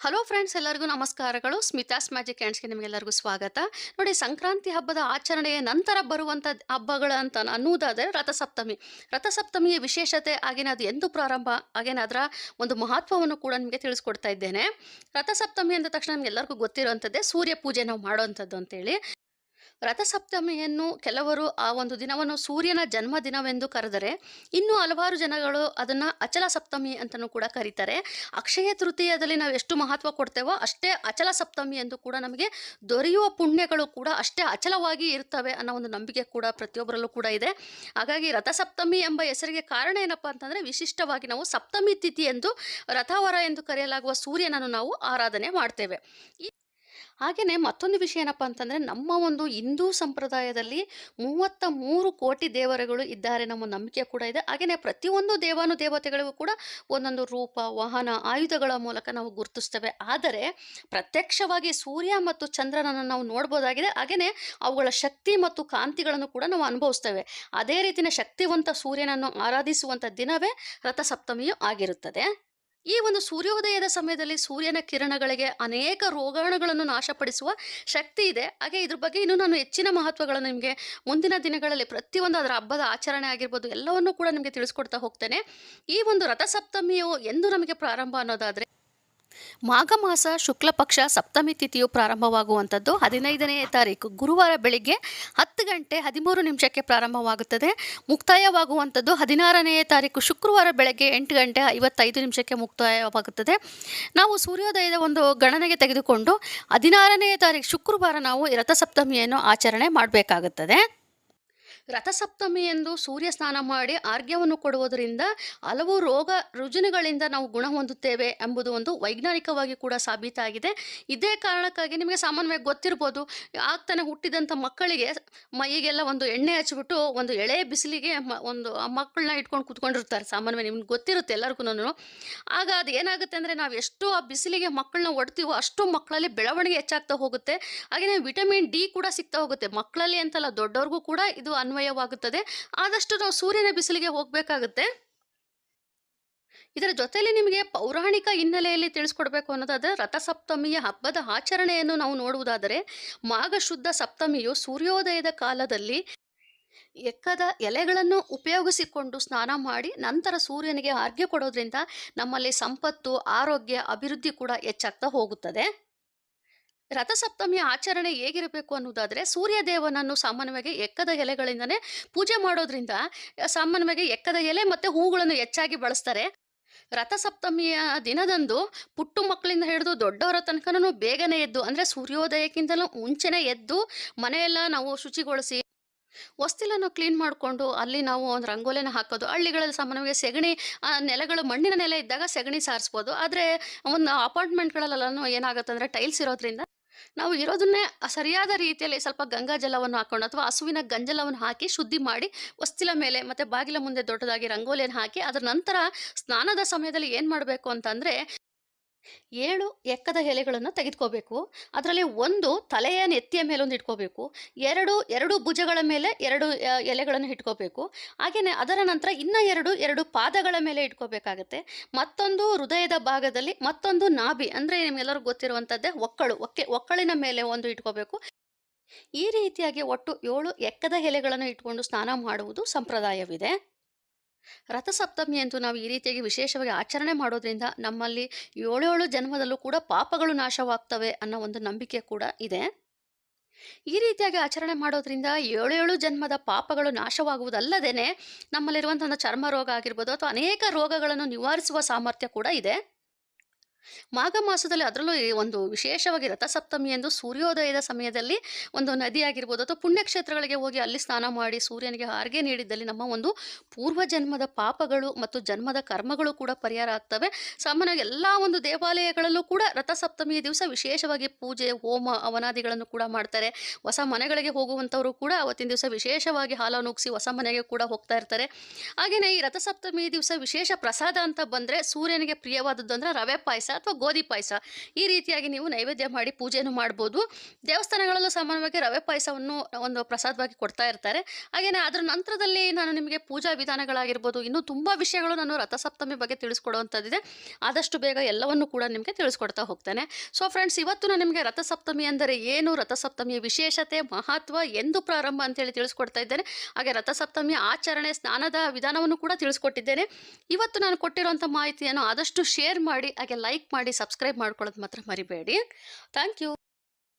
Hello friends ಎಲ್ಲರಿಗೂ ನಮಸ್ಕಾರಗಳು. Smitha's magic ಹ್ಯಾಂಡ್ಸ್ಗೆ ನಿಮಗೆಲ್ಲರಿಗೂ ಸ್ವಾಗತ. ನೋಡಿ, ಸಂಕ್ರಾಂತಿ ಹಬ್ಬದ ಆಚರಣೆಯ ನಂತರ ಬರುವಂಥ ಹಬ್ಬಗಳು ಅಂತ ಅನ್ನುವುದಾದರೆ ರಥಸಪ್ತಮಿ. ರಥಸಪ್ತಮಿಯ ವಿಶೇಷತೆ ಹಾಗೇನೆ ಅದು ಎಂದು ಪ್ರಾರಂಭ ಹಾಗೇನೆ ಅದರ ಒಂದು ಮಹತ್ವವನ್ನು ಕೂಡ ನಿಮಗೆ ತಿಳಿಸ್ಕೊಡ್ತಾ ಇದ್ದೇನೆ. ರಥಸಪ್ತಮಿ ಅಂದ ತಕ್ಷಣ ನಮಗೆಲ್ಲರಿಗೂ ಗೊತ್ತಿರುವಂಥದ್ದೇ ಸೂರ್ಯ ಪೂಜೆ ನಾವು ಮಾಡುವಂಥದ್ದು ಅಂತೇಳಿ. ರಥಸಪ್ತಮಿಯನ್ನು ಕೆಲವರು ಆ ಒಂದು ದಿನವನ್ನು ಸೂರ್ಯನ ಜನ್ಮದಿನವೆಂದು ಕರೆದರೆ, ಇನ್ನು ಹಲವಾರು ಜನಗಳು ಅದನ್ನು ಅಚಲ ಸಪ್ತಮಿ ಅಂತಲೂ ಕೂಡ ಕರೀತಾರೆ. ಅಕ್ಷಯ ತೃತೀಯದಲ್ಲಿ ನಾವು ಎಷ್ಟು ಮಹತ್ವ ಕೊಡ್ತೇವೋ ಅಷ್ಟೇ ಅಚಲ ಸಪ್ತಮಿ ಎಂದು ಕೂಡ ನಮಗೆ ದೊರೆಯುವ ಪುಣ್ಯಗಳು ಕೂಡ ಅಷ್ಟೇ ಅಚಲವಾಗಿ ಇರ್ತವೆ ಅನ್ನೋ ಒಂದು ನಂಬಿಕೆ ಕೂಡ ಪ್ರತಿಯೊಬ್ಬರಲ್ಲೂ ಕೂಡ ಇದೆ. ಹಾಗಾಗಿ ರಥಸಪ್ತಮಿ ಎಂಬ ಹೆಸರಿಗೆ ಕಾರಣ ಏನಪ್ಪ ಅಂತಂದರೆ, ವಿಶಿಷ್ಟವಾಗಿ ನಾವು ಸಪ್ತಮಿ ತಿಥಿ ಎಂದು ರಥವರ ಎಂದು ಕರೆಯಲಾಗುವ ಸೂರ್ಯನನ್ನು ನಾವು ಆರಾಧನೆ ಮಾಡ್ತೇವೆ. ಹಾಗೆಯೇ ಮತ್ತೊಂದು ವಿಷಯ ಏನಪ್ಪ ಅಂತಂದರೆ, ನಮ್ಮ ಒಂದು ಹಿಂದೂ ಸಂಪ್ರದಾಯದಲ್ಲಿ ಮೂವತ್ತ ಮೂರು ಕೋಟಿ ದೇವರುಗಳು ಇದ್ದಾರೆ ನಮ್ಮ ನಂಬಿಕೆ ಕೂಡ ಇದೆ. ಹಾಗೆಯೇ ಪ್ರತಿಯೊಂದು ದೇವಾನು ದೇವತೆಗಳಿಗೂ ಕೂಡ ಒಂದೊಂದು ರೂಪ, ವಾಹನ, ಆಯುಧಗಳ ಮೂಲಕ ನಾವು ಗುರುತಿಸ್ತೇವೆ. ಆದರೆ ಪ್ರತ್ಯಕ್ಷವಾಗಿ ಸೂರ್ಯ ಮತ್ತು ಚಂದ್ರನನ್ನು ನಾವು ನೋಡ್ಬೋದಾಗಿದೆ. ಹಾಗೆಯೇ ಅವುಗಳ ಶಕ್ತಿ ಮತ್ತು ಕಾಂತಿಗಳನ್ನು ಕೂಡ ನಾವು ಅನುಭವಿಸ್ತೇವೆ. ಅದೇ ರೀತಿಯ ಶಕ್ತಿವಂತ ಸೂರ್ಯನನ್ನು ಆರಾಧಿಸುವಂಥ ದಿನವೇ ರಥಸಪ್ತಮಿಯು ಆಗಿರುತ್ತದೆ. ಈ ಒಂದು ಸೂರ್ಯೋದಯದ ಸಮಯದಲ್ಲಿ ಸೂರ್ಯನ ಕಿರಣಗಳಿಗೆ ಅನೇಕ ರೋಗಾಣುಗಳನ್ನು ನಾಶಪಡಿಸುವ ಶಕ್ತಿ ಇದೆ. ಹಾಗೆ ಇದ್ರ ಬಗ್ಗೆ ಇನ್ನೂ ನಾನು ಹೆಚ್ಚಿನ ಮಹತ್ವಗಳನ್ನು ನಿಮಗೆ ಮುಂದಿನ ದಿನಗಳಲ್ಲಿ ಪ್ರತಿಯೊಂದು ಅದರ ಹಬ್ಬದ ಆಚರಣೆ ಆಗಿರ್ಬೋದು ಎಲ್ಲವನ್ನೂ ಕೂಡ ನಿಮಗೆ ತಿಳಿಸ್ಕೊಡ್ತಾ ಹೋಗ್ತೇನೆ. ಈ ಒಂದು ರಥಸಪ್ತಮಿಯು ಎಂದು ನಮಗೆ ಪ್ರಾರಂಭ ಅನ್ನೋದಾದರೆ ಮಾಘ ಮಾಸ ಶುಕ್ಲ ಪಕ್ಷ ಸಪ್ತಮಿ ತಿಥಿಯು ಪ್ರಾರಂಭವಾಗುವಂಥದ್ದು ಹದಿನೈದನೇ ತಾರೀಕು. ಗುರುವಾರ ಬೆಳಿಗ್ಗೆ ಹತ್ತು ಗಂಟೆ ಹದಿಮೂರು ನಿಮಿಷಕ್ಕೆ ಪ್ರಾರಂಭವಾಗುತ್ತದೆ. ಮುಕ್ತಾಯವಾಗುವಂಥದ್ದು ಹದಿನಾರನೆಯ ತಾರೀಕು. ಶುಕ್ರವಾರ ಬೆಳಗ್ಗೆ ಎಂಟು ಗಂಟೆ ಐವತ್ತೈದು ನಿಮಿಷಕ್ಕೆ ಮುಕ್ತಾಯವಾಗುತ್ತದೆ. ನಾವು ಸೂರ್ಯೋದಯದ ಒಂದು ಗಣನೆಗೆ ತೆಗೆದುಕೊಂಡು ಹದಿನಾರನೆಯ ತಾರೀಕು ಶುಕ್ರವಾರ ನಾವು ರಥಸಪ್ತಮಿಯನ್ನು ಆಚರಣೆ ಮಾಡಬೇಕಾಗುತ್ತದೆ. ರಥಸಪ್ತಮಿ ಎಂದು ಸೂರ್ಯ ಸ್ನಾನ ಮಾಡಿ ಆರ್ಘ್ಯವನ್ನು ಕೊಡುವುದರಿಂದ ಹಲವು ರೋಗ ರುಜಿನಗಳಿಂದ ನಾವು ಗುಣ ಹೊಂದುತ್ತೇವೆ ಎಂಬುದು ಒಂದು ವೈಜ್ಞಾನಿಕವಾಗಿ ಕೂಡ ಸಾಬೀತಾಗಿದೆ. ಇದೇ ಕಾರಣಕ್ಕಾಗಿ ನಿಮಗೆ ಸಾಮಾನ್ಯವಾಗಿ ಗೊತ್ತಿರ್ಬೋದು, ಆಗ್ತಾನೆ ಹುಟ್ಟಿದಂಥ ಮಕ್ಕಳಿಗೆ ಮೈಗೆಲ್ಲ ಒಂದು ಎಣ್ಣೆ ಹಚ್ಚಿಬಿಟ್ಟು ಒಂದು ಎಳೆ ಬಿಸಿಲಿಗೆ ಒಂದು ಆ ಮಕ್ಕಳನ್ನ ಇಟ್ಕೊಂಡು ಕುತ್ಕೊಂಡಿರ್ತಾರೆ. ಸಾಮಾನ್ಯವಾಗಿ ನಿಮ್ಗೆ ಗೊತ್ತಿರುತ್ತೆ ಎಲ್ಲರಿಗೂ ಆಗ ಅದು ಏನಾಗುತ್ತೆ ಅಂದರೆ ನಾವು ಎಷ್ಟು ಆ ಬಿಸಿಲಿಗೆ ಮಕ್ಕಳನ್ನ ಒಡ್ತೀವೋ ಅಷ್ಟು ಮಕ್ಕಳಲ್ಲಿ ಬೆಳವಣಿಗೆ ಹೆಚ್ಚಾಗ್ತಾ ಹೋಗುತ್ತೆ. ಹಾಗೆಯೇ ವಿಟಮಿನ್ ಡಿ ಕೂಡ ಸಿಗ್ತಾ ಹೋಗುತ್ತೆ. ಮಕ್ಕಳಲ್ಲಿ ಅಂತಲ್ಲ ದೊಡ್ಡವ್ರಿಗೂ ಕೂಡ ಇದು ಅನ್ವಯವಾಗುತ್ತದೆ ಆದಷ್ಟು ನಾವು ಸೂರ್ಯನ ಬಿಸಿಲಿಗೆ ಹೋಗಬೇಕಾಗುತ್ತೆ. ಇದರ ಜೊತೆಯಲ್ಲಿ ನಿಮಗೆ ಪೌರಾಣಿಕ ಹಿನ್ನೆಲೆಯಲ್ಲಿ ತಿಳಿಸ್ಕೊಡ್ಬೇಕು ಅನ್ನೋದಾದರೆ ರಥಸಪ್ತಮಿಯ ಹಬ್ಬದ ಆಚರಣೆಯನ್ನು ನಾವು ನೋಡುವುದಾದರೆ ಮಾಘ ಶುದ್ಧ ಸಪ್ತಮಿಯು ಸೂರ್ಯೋದಯದ ಕಾಲದಲ್ಲಿ ಎಕ್ಕದ ಎಲೆಗಳನ್ನು ಉಪಯೋಗಿಸಿಕೊಂಡು ಸ್ನಾನ ಮಾಡಿ ನಂತರ ಸೂರ್ಯನಿಗೆ ಅರ್ಘ್ಯ ಕೊಡೋದ್ರಿಂದ ನಮ್ಮಲ್ಲಿ ಸಂಪತ್ತು, ಆರೋಗ್ಯ, ಅಭಿವೃದ್ಧಿ ಕೂಡ ಹೆಚ್ಚಾಗ್ತಾ ಹೋಗುತ್ತದೆ. ರಥಸಪ್ತಮಿಯ ಆಚರಣೆ ಹೇಗಿರಬೇಕು ಅನ್ನೋದಾದರೆ ಸೂರ್ಯದೇವನನ್ನು ಸಾಮಾನ್ಯವಾಗಿ ಎಕ್ಕದ ಎಲೆಗಳಿಂದನೇ ಪೂಜೆ ಮಾಡೋದ್ರಿಂದ, ಸಾಮಾನ್ಯವಾಗಿ ಎಕ್ಕದ ಎಲೆ ಮತ್ತು ಹೂಗಳನ್ನು ಹೆಚ್ಚಾಗಿ ಬಳಸ್ತಾರೆ. ರಥಸಪ್ತಮಿಯ ದಿನದಂದು ಪುಟ್ಟು ಮಕ್ಕಳಿಂದ ಹಿಡಿದು ದೊಡ್ಡವರ ತನಕನೂ ಬೇಗನೆ ಎದ್ದು, ಅಂದರೆ ಸೂರ್ಯೋದಯಕ್ಕಿಂತಲೂ ಮುಂಚೆನೇ ಎದ್ದು ಮನೆಯೆಲ್ಲ ನಾವು ಶುಚಿಗೊಳಿಸಿ, ಹೊಸ್ತಿಲನ್ನು ಕ್ಲೀನ್ ಮಾಡಿಕೊಂಡು ಅಲ್ಲಿ ನಾವು ಒಂದು ರಂಗೋಲಿನ ಹಾಕೋದು, ಹಳ್ಳಿಗಳಲ್ಲಿ ಸಾಮಾನ್ಯವಾಗಿ ಸೆಗಣಿ ನೆಲೆಗಳು ನೆಲಗಳು ಮಣ್ಣಿನ ನೆಲೆ ಇದ್ದಾಗ ಸೆಗಣಿ ಸಾರಿಸ್ಬೋದು. ಆದರೆ ಒಂದು ಅಪಾರ್ಟ್ಮೆಂಟ್ಗಳಲ್ಲೆಲ್ಲ ಏನಾಗುತ್ತೆ ಅಂದರೆ ಟೈಲ್ಸ್ ಇರೋದ್ರಿಂದ ನಾವು ಇರೋದನ್ನೇ ಸರಿಯಾದ ರೀತಿಯಲ್ಲಿ ಸ್ವಲ್ಪ ಗಂಗಾ ಜಲವನ್ನು ಹಾಕೊಂಡು ಅಥವಾ ಹಸುವಿನ ಗಂಜಲವನ್ನು ಹಾಕಿ ಶುದ್ಧಿ ಮಾಡಿ ವಸ್ತಿಲ ಮೇಲೆ ಮತ್ತು ಬಾಗಿಲ ಮುಂದೆ ದೊಡ್ಡದಾಗಿ ರಂಗೋಲಿಯನ್ನು ಹಾಕಿ ಅದರ ನಂತರ ಸ್ನಾನದ ಸಮಯದಲ್ಲಿ ಏನು ಮಾಡಬೇಕು ಅಂತಂದರೆ ಏಳು ಎಕ್ಕದ ಎಲೆಗಳನ್ನು ತೆಗೆದುಕೋಬೇಕು. ಅದರಲ್ಲಿ ಒಂದು ತಲೆಯ ನೆತ್ತಿಯ ಮೇಲೊಂದು ಇಟ್ಕೋಬೇಕು. ಎರಡು ಎರಡು ಭುಜಗಳ ಮೇಲೆ ಎರಡು ಎಲೆಗಳನ್ನು ಇಟ್ಕೋಬೇಕು. ಹಾಗೆಯೇ ಅದರ ನಂತರ ಇನ್ನೂ ಎರಡು ಎರಡು ಪಾದಗಳ ಮೇಲೆ ಇಟ್ಕೋಬೇಕಾಗತ್ತೆ. ಮತ್ತೊಂದು ಹೃದಯದ ಭಾಗದಲ್ಲಿ ಮತ್ತೊಂದು ನಾಭಿ, ಅಂದರೆ ನಿಮಗೆಲ್ಲರೂ ಗೊತ್ತಿರುವಂಥದ್ದೇ ಒಕ್ಕಳು, ಒಕ್ಕೆ, ಒಕ್ಕಳಿನ ಮೇಲೆ ಒಂದು ಇಟ್ಕೋಬೇಕು. ಈ ರೀತಿಯಾಗಿ ಒಟ್ಟು ಏಳು ಎಕ್ಕದ ಎಲೆಗಳನ್ನು ಇಟ್ಕೊಂಡು ಸ್ನಾನ ಮಾಡುವುದು ಸಂಪ್ರದಾಯವಿದೆ. ರಥಸಪ್ತಮಿ ಎಂದು ನಾವು ಈ ರೀತಿಯಾಗಿ ವಿಶೇಷವಾಗಿ ಆಚರಣೆ ಮಾಡೋದ್ರಿಂದ ನಮ್ಮಲ್ಲಿ ಏಳೇಳು ಜನ್ಮದಲ್ಲೂ ಕೂಡ ಪಾಪಗಳು ನಾಶವಾಗ್ತವೆ ಅನ್ನೋ ಒಂದು ನಂಬಿಕೆ ಕೂಡ ಇದೆ. ಈ ರೀತಿಯಾಗಿ ಆಚರಣೆ ಮಾಡೋದ್ರಿಂದ ಏಳೇಳು ಜನ್ಮದ ಪಾಪಗಳು ನಾಶವಾಗುವುದಲ್ಲದೇ ನಮ್ಮಲ್ಲಿರುವಂಥ ಒಂದು ಚರ್ಮ ರೋಗ ಆಗಿರ್ಬೋದು ಅಥವಾ ಅನೇಕ ರೋಗಗಳನ್ನು ನಿವಾರಿಸುವ ಸಾಮರ್ಥ್ಯ ಕೂಡ ಇದೆ. ಮಾಘ ಮಾಸದಲ್ಲಿ ಅದರಲ್ಲೂ ಒಂದು ವಿಶೇಷವಾಗಿ ರಥಸಪ್ತಮಿ ಎಂದು ಸೂರ್ಯೋದಯದ ಸಮಯದಲ್ಲಿ ಒಂದು ನದಿ ಆಗಿರ್ಬೋದು ಅಥವಾ ಪುಣ್ಯಕ್ಷೇತ್ರಗಳಿಗೆ ಹೋಗಿ ಅಲ್ಲಿ ಸ್ನಾನ ಮಾಡಿ ಸೂರ್ಯನಿಗೆ ಹಾರಿಗೆ ನೀಡಿದ್ದಲ್ಲಿ ನಮ್ಮ ಒಂದು ಪೂರ್ವ ಜನ್ಮದ ಪಾಪಗಳು ಮತ್ತು ಜನ್ಮದ ಕರ್ಮಗಳು ಕೂಡ ಪರಿಹಾರ ಆಗ್ತವೆ. ಸಾಮಾನ್ಯವಾಗಿ ಎಲ್ಲ ಒಂದು ದೇವಾಲಯಗಳಲ್ಲೂ ಕೂಡ ರಥಸಪ್ತಮಿಯ ದಿವಸ ವಿಶೇಷವಾಗಿ ಪೂಜೆ, ಹೋಮ, ಅವನಾದಿಗಳನ್ನು ಕೂಡ ಮಾಡ್ತಾರೆ. ಹೊಸ ಮನೆಗಳಿಗೆ ಹೋಗುವಂಥವರು ಕೂಡ ಅವತ್ತಿನ ದಿವಸ ವಿಶೇಷವಾಗಿ ಹಾಲು ಹೊಸ ಮನೆಗೆ ಕೂಡ ಹೋಗ್ತಾ ಇರ್ತಾರೆ. ಹಾಗೆಯೇ ಈ ರಥಸಪ್ತಮಿ ದಿವಸ ವಿಶೇಷ ಪ್ರಸಾದ ಅಂತ ಬಂದರೆ ಸೂರ್ಯನಿಗೆ ಪ್ರಿಯವಾದದ್ದು ಅಂದರೆ ರವೆ ಪಾಯಸ. ಅಥವಾ ಗೋಧಿ ಪಾಯಸ, ಈ ರೀತಿಯಾಗಿ ನೀವು ನೈವೇದ್ಯ ಮಾಡಿ ಪೂಜೆಯನ್ನು ಮಾಡ್ಬೋದು. ದೇವಸ್ಥಾನಗಳಲ್ಲೂ ಸಾಮಾನ್ಯವಾಗಿ ರವೆ ಪಾಯಸವನ್ನು ಒಂದು ಪ್ರಸಾದವಾಗಿ ಕೊಡ್ತಾ ಇರ್ತಾರೆ. ಹಾಗೆಯೇ ಅದರ ನಂತರದಲ್ಲಿ ನಾನು ನಿಮಗೆ ಪೂಜಾ ವಿಧಾನಗಳಾಗಿರ್ಬೋದು, ಇನ್ನೂ ತುಂಬ ವಿಷಯಗಳು ನಾನು ರಥಸಪ್ತಮಿ ಬಗ್ಗೆ ತಿಳಿಸ್ಕೊಡುವಂಥದ್ದಿದೆ. ಆದಷ್ಟು ಬೇಗ ಎಲ್ಲವನ್ನು ಕೂಡ ನಿಮಗೆ ತಿಳಿಸ್ಕೊಡ್ತಾ ಹೋಗ್ತೇನೆ. ಸೊ ಫ್ರೆಂಡ್ಸ್ ಇವತ್ತು ನಾನು ನಿಮಗೆ ರಥಸಪ್ತಮಿ ಅಂದರೆ ಏನು, ರಥಸಪ್ತಮಿಯ ವಿಶೇಷತೆ, ಮಹತ್ವ, ಎಂದು ಪ್ರಾರಂಭ ಅಂತೇಳಿ ತಿಳಿಸ್ಕೊಡ್ತಾ ಇದ್ದೇನೆ. ಹಾಗೆ ರಥಸಪ್ತಮಿಯ ಆಚರಣೆ, ಸ್ನಾನದ ವಿಧಾನವನ್ನು ಕೂಡ ತಿಳಿಸ್ಕೊಟ್ಟಿದ್ದೇನೆ. ಇವತ್ತು ನಾನು ಕೊಟ್ಟಿರುವಂಥ ಮಾಹಿತಿಯನ್ನು ಆದಷ್ಟು ಶೇರ್ ಮಾಡಿ, ಹಾಗೆ ಲೈಕ್ ಮಾಡಿ ಸಬ್ಸ್ಕ್ರೈಬ್ ಮಾಡ್ಕೊಳ್ಳೋದು ಮಾತ್ರ ಮರಿಬೇಡಿ. Thank you.